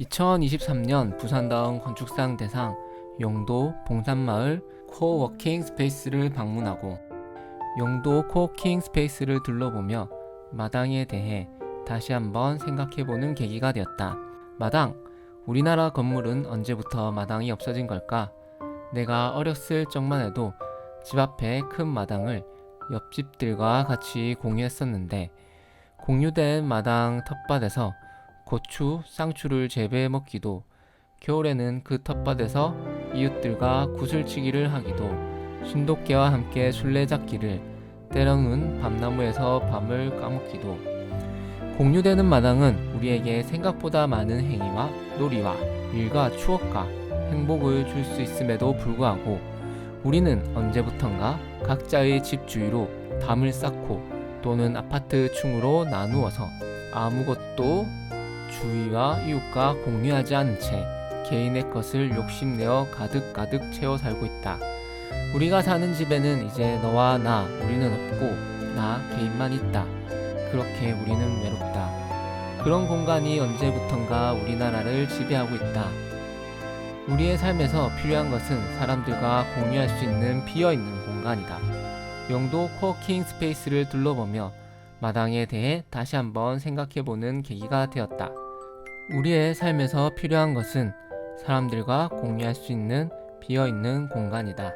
2023년 부산다운 건축상 대상 영도 봉산마을 코워킹 스페이스를 방문하고 영도 코워킹 스페이스를 둘러보며 마당에 대해 다시 한번 생각해보는 계기가 되었다. 마당. 우리나라 건물은 언제부터 마당이 없어진 걸까? 내가 어렸을 적만 해도 집 앞에 큰 마당을 옆집들과 같이 공유했었는데 공유된 마당 텃밭에서 고추, 쌍추를 재배해 먹기도 겨울에는 그 텃밭에서 이웃들과 구슬치기를 하기도 신도깨와 함께 술래잡기를 때로는 밤나무에서 밤을 까먹기도. 공유되는 마당은 우리에게 생각보다 많은 행위와 놀이와 일과 추억과 행복을 줄 수 있음에도 불구하고 우리는 언제부턴가 각자의 집 주위로 담을 쌓고 또는 아파트 층으로 나누어서 아무것도 주위와 이웃과 공유하지 않은 채 개인의 것을 욕심내어 가득가득 채워 살고 있다. 우리가 사는 집에는 이제 너와 나, 우리는 없고 나 개인만 있다. 그렇게 우리는 외롭다. 그런 공간이 언제부턴가 우리나라를 지배하고 있다. 우리의 삶에서 필요한 것은 사람들과 공유할 수 있는 비어 있는 공간이다. 영도 코워킹 스페이스를 둘러보며 마당에 대해 다시 한번 생각해 보는 계기가 되었다. 우리의 삶에서 필요한 것은 사람들과 공유할 수 있는 비어있는 공간이다.